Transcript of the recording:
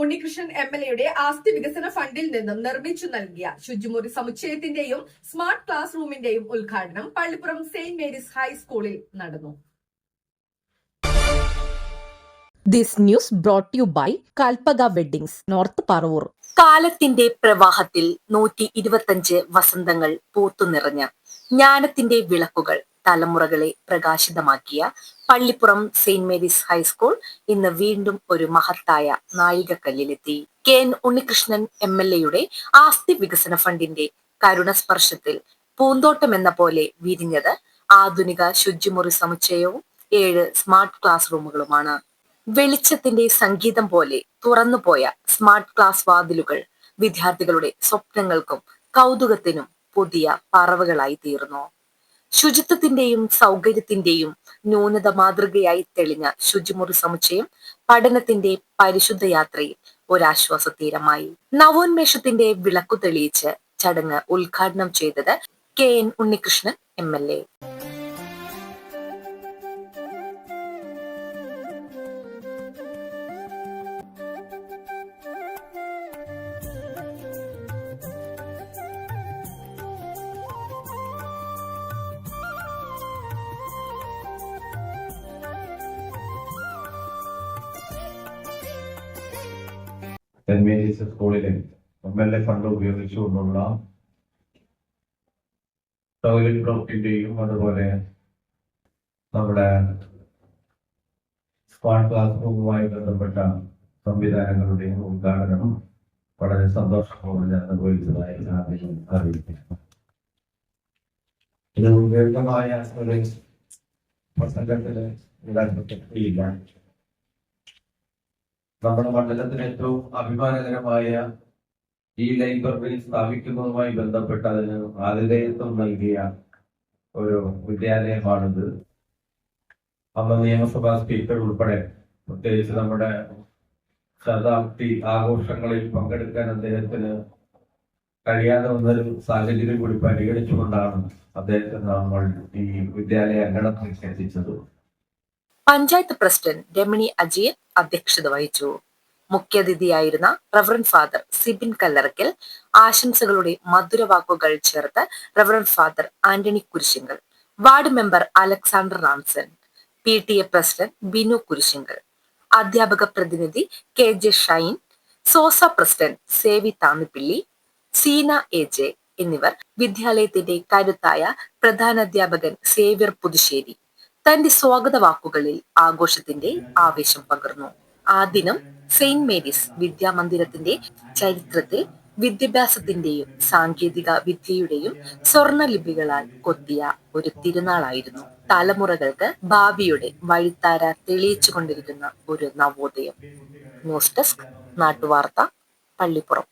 Unnikrishnan M L എയുടെ ആസ്തി വികസന ഫണ്ടിൽ നിന്നും നിർമ്മിച്ചു നൽകിയ ശുചിമുറി സമുച്ചയത്തിന്റെയും സ്മാർട്ട് ക്ലാസ് റൂമിന്റെയും ഉദ്ഘാടനം പള്ളിപ്പുറം സെയിന്റ് മേരീസ് ഹൈസ്കൂളിൽ നടന്നു. This news brought you by Kalpaka weddings north Paravur കാലത്തിന്റെ പ്രവാഹത്തിൽ നൂറ്റി ഇരുപത്തഞ്ച് വസന്തങ്ങൾ പൂത്തുനിറഞ്ഞ ജ്ഞാനത്തിന്റെ വിളക്കുകൾ. തലമുറകളെ പ്രകാശിതമാക്കിയ Pallippuram saint Mary's high school ഇന്ന് വീണ്ടും ഒരു മഹത്തായ നാഴികക്കല്ലിലെത്തി. K N Unnikrishnan M L എയുടെ ആസ്തി വികസന ഫണ്ടിന്റെ കരുണസ്പർശത്തിൽ പൂന്തോട്ടം എന്ന പോലെ വിരിഞ്ഞത് ആധുനിക ശുചിമുറി സമുച്ചയവും ഏഴ് സ്മാർട്ട് ക്ലാസ് റൂമുകളുമാണ്. വെളിച്ചത്തിന്റെ സംഗീതം പോലെ തുറന്നുപോയ സ്മാർട്ട് ക്ലാസ് വാതിലുകൾ വിദ്യാർത്ഥികളുടെ സ്വപ്നങ്ങൾക്കും കൗതുകത്തിനും പുതിയ പറവുകളായി തീർന്നു. ശുചിത്വത്തിന്റെയും സൗകര്യത്തിന്റെയും ന്യൂനത മാതൃകയായി തെളിഞ്ഞ ശുചിമുറി സമുച്ചയം പഠനത്തിന്റെ പരിശുദ്ധ യാത്രയിൽ ഒരാശ്വാസ തീരമായി നവോന്മേഷത്തിന്റെ വിളക്കു തെളിയിച്ച് ചടങ്ങ് ഉദ്ഘാടനം ചെയ്തത് K N Unnikrishnan M L A. Saint Mary's സ്കൂളിലെ എം എൽ എ ഫണ്ട് ഉപയോഗിച്ചുകൊണ്ടുള്ള ടോയ്ലറ്റ് ബ്ലോക്കിന്റെയും അതുപോലെ നമ്മുടെ സ്മാർട്ട് ക്ലാസ് റൂമുമായി ബന്ധപ്പെട്ട സംവിധാനങ്ങളുടെയും ഉദ്ഘാടനം വളരെ സന്തോഷപൂർവം ഞാൻ അനുഭവിച്ചതായി ആദ്യം അറിയിക്കുന്നു. ഇത് ദീർഘമായ ഒരു പ്രസംഗത്തിൽ ഉണ്ടാക്കിയില്ല നമ്മുടെ മണ്ഡലത്തിന് ഏറ്റവും അഭിമാനകരമായ ഈ ലൈബ്രറി സ്ഥാപിക്കുന്നതുമായി ബന്ധപ്പെട്ട് അതിന് ആതിഥേയത്വം നൽകിയ ഒരു വിദ്യാലയമാണിത്. അന്ന് നിയമസഭാ സ്പീക്കർ ഉൾപ്പെടെ പ്രത്യേകിച്ച് നമ്മുടെ ശതാബ്ദി ആഘോഷങ്ങളിൽ പങ്കെടുക്കാൻ അദ്ദേഹത്തിന് കഴിയാതെ വന്നൊരു സാഹചര്യം കൂടി പരിഗണിച്ചുകൊണ്ടാണ് അദ്ദേഹത്തെ നമ്മൾ ഈ വിദ്യാലയ അങ്കണത്തിൽ എത്തിച്ചത്. പഞ്ചായത്ത് പ്രസിഡന്റ് രമണി അജയൻ അധ്യക്ഷത വഹിച്ചു. മുഖ്യാതിഥിയായിരുന്ന റവറൻ ഫാദർ സിബിൻ കല്ലറക്കൽ ആശംസകളുടെ മധുരവാക്കുകൾ ചേർത്ത് reverend father Antony Kurisingal ward member Alexander Ramson P T A president Binu Kurisingal അധ്യാപക പ്രതിനിധി K J Shine Sosa president Sevi Thamippilly Seena A J എന്നിവർ വിദ്യാലയത്തിന്റെ കരുത്തായ പ്രധാനാധ്യാപകൻ സേവ്യർ പുതുശ്ശേരി തന്റെ സ്വാഗത വാക്കുകളിൽ ആഘോഷത്തിന്റെ ആവേശം പകർന്നു. ആ ദിനം സെയിന്റ് മേരീസ് വിദ്യാമന്ദിരത്തിന്റെ ചരിത്രത്തിൽ വിദ്യാഭ്യാസത്തിന്റെയും സാങ്കേതിക വിദ്യയുടെയും സ്വർണലിപികളാൽ കൊത്തിയ ഒരു തിരുനാളായിരുന്നു. തലമുറകൾക്ക് ഭാവിയുടെ വഴിത്താര തെളിയിച്ചു കൊണ്ടിരിക്കുന്ന ഒരു നവോദയം. ന്യൂസ് ഡെസ്ക് നാട്ടുവാർത്ത പള്ളിപ്പുറം.